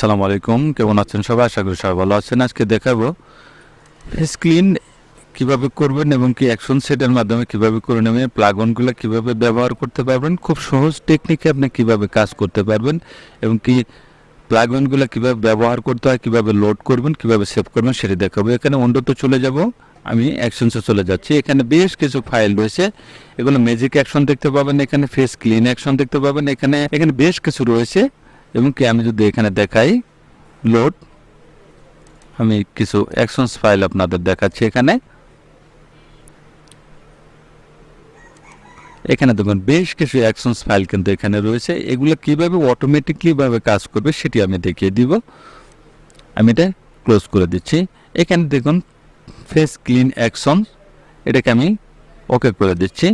আসসালামু আলাইকুম। কেমন আছেন সবাই? আশা করি সবাই ভালো আছেন। আজকে দেখাবো ফেস ক্লিন কীভাবে করবেন এবং কি অ্যাকশন সেটের মাধ্যমে কীভাবে করে নেবেন প্লাগ অনগুলো কীভাবে ব্যবহার করতে পারবেন, খুব সহজ টেকনিকে আপনি কীভাবে কাজ করতে পারবেন এবং কি প্লাগ অনগুলো কীভাবে ব্যবহার করতে হয়, কীভাবে লোড করবেন, কীভাবে সেভ করবেন সেটা দেখাবো। এখানে অন্যত চলে যাব। আমি অ্যাকশনসে চলে যাচ্ছি। এখানে বেশ কিছু ফাইল রয়েছে। এগুলো ম্যাজিক অ্যাকশন দেখতে পাবেন। এখানে ফেস ক্লিন অ্যাকশন দেখতে পাবেন। এখানে এখানে বেশ কিছু রয়েছে। এবং কি আমি যদি এখানে দেখাই লোড আমি কিছু অ্যাকশনস ফাইল আপনাদের দেখাচ্ছি এখানে। এখানে দেখুন, বেশ কিছু অ্যাকশনস ফাইল কিন্তু এখানে রয়েছে। এগুলো কীভাবে অটোমেটিকলি ভাবে কাজ করবে সেটি আমি দেখিয়ে দিব। আমি এটা ক্লোজ করে দিচ্ছি। এখানে দেখুন ফেস ক্লিন অ্যাকশন এটাকে আমি ওকে করে দিচ্ছি।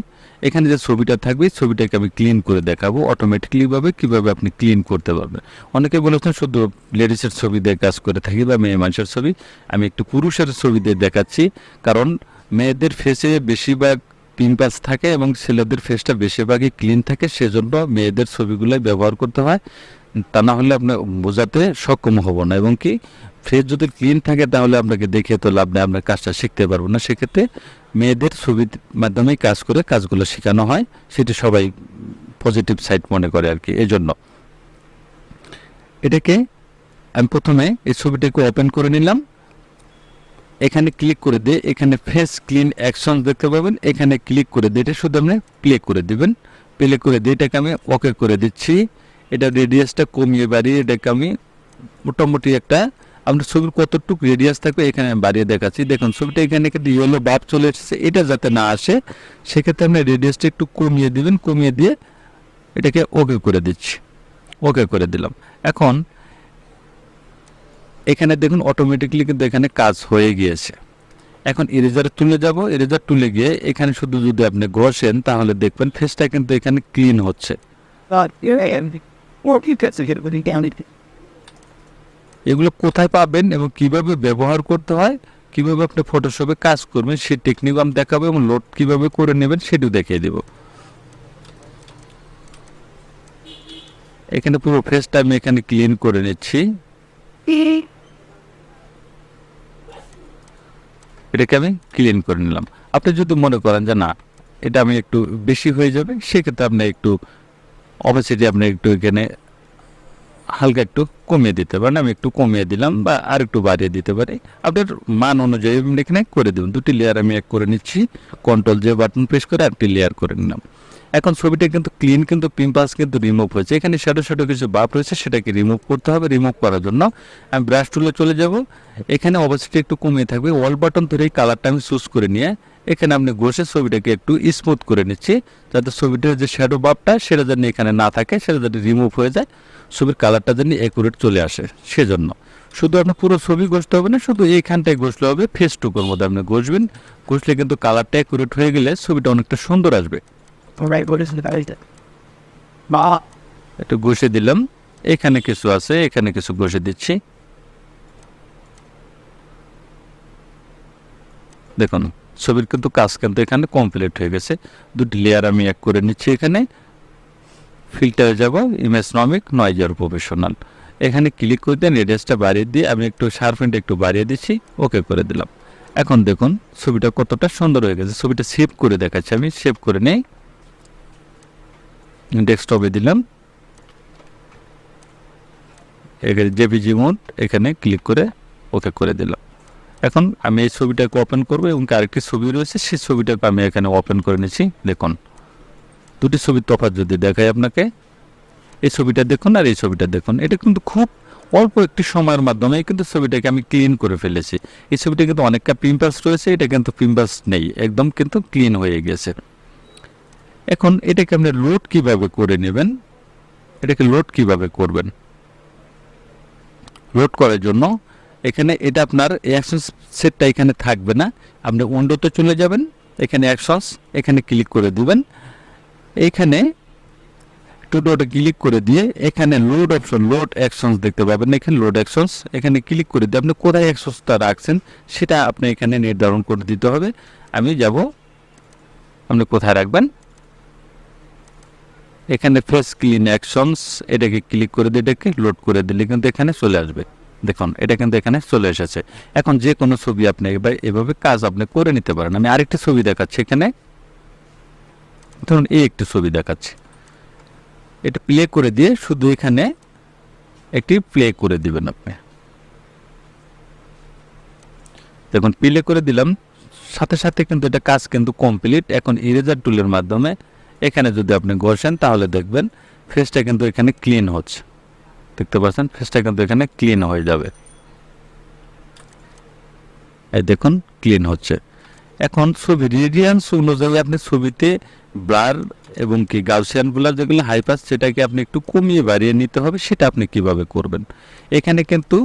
এখানে যে ছবিটা থাকবে ছবিটাকে আমি ক্লিন করে দেখাবো অটোমেটিকলি কীভাবে আপনি ক্লিন করতে পারবেন। অনেকে বলেছেন শুধু লেডিসের ছবি দিয়ে কাজ করে থাকি বা মেয়ে মানুষের ছবি। আমি একটু পুরুষের ছবি দিয়ে দেখাচ্ছি, কারণ মেয়েদের ফেসে বেশিরভাগ পিম্পাস থাকে এবং ছেলেদের ফেসটা বেশিরভাগই ক্লিন থাকে, সেজন্য মেয়েদের ছবিগুলোই ব্যবহার করতে হয়। তা না হলে আপনার বোঝাতে সক্ষম হব না, এবং কি ফেস যদি ক্লিন থাকে তাহলে আপনাকে দেখে তো লাভ নেই আপনার কাজটা শিখতে পারব না। সেক্ষেত্রে মেয়েদের ছবির মাধ্যমেই কাজ করে কাজগুলো শেখানো হয়, সেটি সবাই পজিটিভ সাইড মনে করে আর কি এই জন্য এটাকে আমি প্রথমে এই ছবিটাকে ওপেন করে নিলাম। এখানে ক্লিক করে দিয়ে, এখানে ফেস ক্লিন অ্যাকশন দেখতে পাবেন, এখানে ক্লিক করে দিয়ে, এটা শুধু আপনি প্লে করে দিবেন। প্লে করে দিয়ে এটাকে আমি ওকে করে দিচ্ছি। এটা রেডিয়াসটা কমিয়ে বাড়িয়ে এটাকে আমি মোটামুটি একটা আপনার ছবির কতটুকু রেডিয়াস থাকবে এখানে আমি বাড়িয়ে দেখাচ্ছি। দেখুন, ছবিটা এখানে কিন্তু ইয়েলো বাপ চলে এসেছে। এটা যাতে না আসে, সেক্ষেত্রে আপনি রেডিয়াসটা একটু কমিয়ে দিবেন, কমিয়ে দিয়ে এটাকে ওকে করে দিচ্ছি। ওকে করে দিলাম। এখন এখানে দেখুন অটোমেটিকলি কিন্তু এখানে কাজ হয়ে গিয়েছে। এখন ইরেজার তুলে যাব। ইরেজার তুলে গিয়ে এখানে শুধু যদি আপনি ঘষেন, তাহলে দেখবেন ফেসটা কিন্তু এখানে ক্লিন হচ্ছে। এগুলো কোথায় পাবেন এবং কীভাবে ব্যবহার করতে হয়, কীভাবে আপনি ফটোশপে কাজ করবেন, সেই টেকনিক আমি দেখাবো এবং লোড কীভাবে করে নেবেন সেটিও দেখিয়ে দেব। এখানে পুরো ফেসটা আমি এখানে ক্লিন করে নিচ্ছি। এটাকে আমি ক্লিন করে নিলাম। আপনি যদি মনে করেন যে না, এটা আমি একটু বেশি হয়ে যাবে, সেক্ষেত্রে আপনি একটু অবশ্যই আপনি একটু এখানে হালকা একটু কমিয়ে দিতে পারেন। আমি একটু কমিয়ে দিলাম বা আর একটু বাড়িয়ে দিতে পারি। আপনার মান অনুযায়ী আপনি এখানে করে দেবেন। দুটি লেয়ার আমি এক করে নিচ্ছি। কন্ট্রোল যে বাটন প্রেস করে আরেকটি লেয়ার করে নিলাম। এখন ছবিটা কিন্তু ক্লিন কিন্তু পিম্পাস কিন্তু রিমুভ হয়েছে। এখানে শ্যাডো শ্যাডো কিছু বাপ রয়েছে, সেটাকে রিমুভ করতে হবে রিমুভ করার জন্য। আমি ব্রাশ টুলে চলে যাব। এখানে অবশ্যই একটু কমিয়ে থাকবে। ওয়াল বাটন ধরে এই কালারটা আমি চুজ করে নিয়ে এখানে আপনি ঘষে ছবিটাকে একটু স্মুথ করে নিচ্ছি যাতে ছবিটার যে শ্যাডো বাপটা সেটা যেন এখানে না থাকে সেটা যেন রিমুভ হয়ে যায় ছবির কালারটা যেন একুরেট চলে আসে সেজন্য। শুধু আপনার পুরো ছবি ঘষতে হবে না শুধু এইখানটায় ঘষলে হবে ফেসটুকুর মধ্যে আপনি ঘষবেন ঘষলে কিন্তু কালারটা একুরেট হয়ে গেলে ছবিটা অনেকটা সুন্দর আসবে। একটু ঘষে দিলাম এখানে কিছু আছে এখানে কিছু ঘষে দিচ্ছি। দেখুন ছবির কিন্তু কাজ কিন্তু এখানে কমপ্লিট হয়ে গেছে। দুটি লেয়ার আমি এক করে নিচ্ছি এখানে। ফিল্টারে যাব ইমেজ নমিক নয়জার প্রফেশনাল এখানে ক্লিক করে দিয়ে রেডিয়াসটা বাড়িয়ে দিয়ে আমি একটু শার্পেনটা একটু বাড়িয়ে দিচ্ছি ওকে করে দিলাম। এখন দেখুন, ছবিটা কতটা সুন্দর হয়ে গেছে। ছবিটা সেভ করে দেখাচ্ছি আমি সেভ করে নেই। ডেস্কটপে দিলাম। এখানে জেপিজি মোড এখানে ক্লিক করে ওকে করে দিলাম। এখন আমি এই ছবিটাকে ওপেন করব এবং আরেকটি ছবি রয়েছে, সেই ছবিটাকে আমি এখানে ওপেন করে নিয়েছি দেখুন, দুটি ছবির তফাৎ যদি দেখাই আপনাকে, এই ছবিটা দেখুন আর এই ছবিটা দেখুন। এটা কিন্তু খুব অল্প একটি সময়ের মাধ্যমে কিন্তু ছবিটাকে আমি ক্লিন করে ফেলেছি। এই ছবিটা কিন্তু অনেকটা পিম্পাস রয়েছে, এটা কিন্তু পিম্পাস নেই, একদম কিন্তু ক্লিন হয়ে গেছে। এখন এটাকে আপনি লোড কীভাবে করে নেবেন? এটাকে লোড কীভাবে করবেন? লোড করার জন্য এখানে এটা আপনার অ্যাকশন সেটটা এখানে থাকবে না। আপনি উইন্ডোতে চলে যাবেন, এখানে অ্যাকশনস এখানে ক্লিক করে দেবেন। এখানে ডটে ক্লিক করে দিয়ে এখানে লোড অপশন লোড অ্যাকশনস দেখতে পাবেন। এখানে লোড অ্যাকশনস এখানে ক্লিক করে দিয়ে আপনি কোথায় অ্যাকশনসটা রাখছেন, সেটা আপনি এখানে নির্ধারণ করে দিতে হবে। আমি যাব, আপনি কোথায় রাখবেন? এখানে ফেস ক্লিন অ্যাকশনস এটাকে ক্লিক করে দিয়ে এটাকে লোড করে দিলে কিন্তু এখানে চলে আসবে। দেখুন, এটা কিন্তু এখানে চলে এসেছে। এখন যে কোনো ছবি আপনি এভাবে কাজ আপনি করে নিতে পারেন। আমি আরেকটা ছবি দেখাচ্ছি এখানে। ধরুন, এই একটি ছবি দেখাচ্ছি। এটা প্লে করে দিয়ে শুধু এখানে একটি প্লে করে দিবেন আপনি। দেখুন প্লে করে দিলাম। সাথে সাথে কিন্তু এটা কাজ কিন্তু কমপ্লিট এখন ইরেজার টুলের মাধ্যমে এখানে যদি আপনি ঘষেন, তাহলে দেখবেন ফেসটা কিন্তু এখানে ক্লিন হচ্ছে। দেখতে পাচ্ছেন ফেসটা কিন্তু এখানে ক্লিন হয়ে যাবে। এই দেখুন ক্লিন হচ্ছে। এখন ছবি রেডিয়ান্স অনুযায়ী আপনি ছবিতে ব্লার এবং কি গাউসিয়ান ব্লার যেগুলো হাইপাস সেটাকে আপনি একটু কমিয়ে বাড়িয়ে নিতে হবে, সেটা আপনি কীভাবে করবেন? এখানে কিন্তু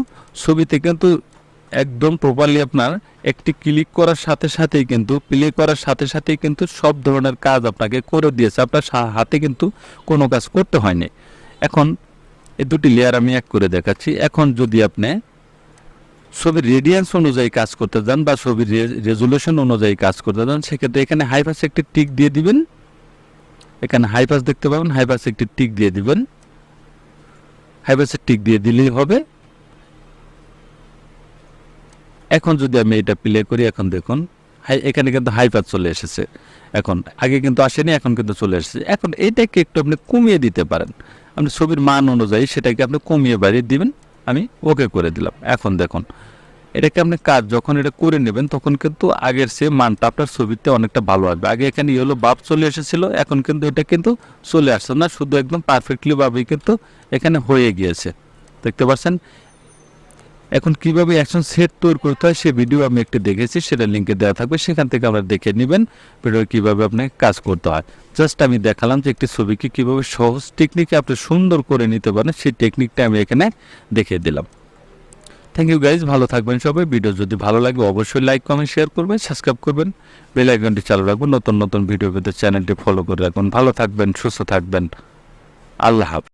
ছবিতে কিন্তু একদম প্রপারলি আপনার একটি ক্লিক করার সাথে সাথেই কিন্তু প্লে করার সাথে সাথেই কিন্তু সব ধরনের কাজ আপনাকে করে দিয়েছে। আপনার হাতে কিন্তু কোনো কাজ করতে হয়নি। এখন এই দুটি লেয়ার আমি এক করে দেখাচ্ছি। এখন যদি আপনি ছবির রেডিয়ান্স অনুযায়ী কাজ করতে যান বা ছবির রেজুলেশন অনুযায়ী কাজ করতে যান, সেক্ষেত্রে এখানে হাইপাস একটি টিক দিয়ে দিবেন। এখানে হাইপাস দেখতে পাবেন হাইপাস একটি টিক দিয়ে দিবেন। হাইপাসের টিক দিয়ে দিলেই হবে। এখন যদি আমি এটা প্লে করি, এখন দেখুন হাই, এখানে কিন্তু হাইপাস চলে এসেছে। এখন, আগে কিন্তু আসেনি, এখন কিন্তু চলে এসেছে। এখন এটাকে একটু আপনি কমিয়ে দিতে পারেন। আপনি ছবির মান অনুযায়ী সেটাকে আপনি কমিয়ে বাড়িয়ে দিবেন, আমি ওকে করে দিলাম। এখন দেখুন, এটাকে আপনি কাজ যখন এটা করে নেবেন, তখন কিন্তু আগের সে মানটা আপনার ছবিতে অনেকটা ভালো আসবে। আগে এখানে ইয়েলো বাপ চলে এসেছিল, এখন কিন্তু এটা কিন্তু চলে আসছে না, শুধু একদম পারফেক্টলি ভাবেই কিন্তু এখানে হয়ে গিয়েছে। দেখতে পাচ্ছেন? এখন কীভাবে অ্যাকশন সেট তৈরি করতে হয় সে ভিডিও আমি একটি দেখেছি, সেটা লিঙ্কে দেওয়া থাকবে, সেখান থেকে আমরা দেখে নেবেন ভিডিও কীভাবে আপনি কাজ করতে হয়। জাস্ট আমি দেখালাম যে একটি ছবিকে কীভাবে সহজ টেকনিকে আপনি সুন্দর করে নিতে পারেন, সেই টেকনিকটা আমি এখানে দেখিয়ে দিলাম। থ্যাংক ইউ গাইজ ভালো থাকবেন সবাই। ভিডিও যদি ভালো লাগে, অবশ্যই লাইক কমেন্ট শেয়ার করবেন সাবস্ক্রাইব করবেন। বেল আইকনটি চালু রাখবেন, নতুন নতুন ভিডিও পেতে চ্যানেলটি ফলো করে রাখুন ভালো থাকবেন, সুস্থ থাকবেন। আল্লাহ হাফেজ।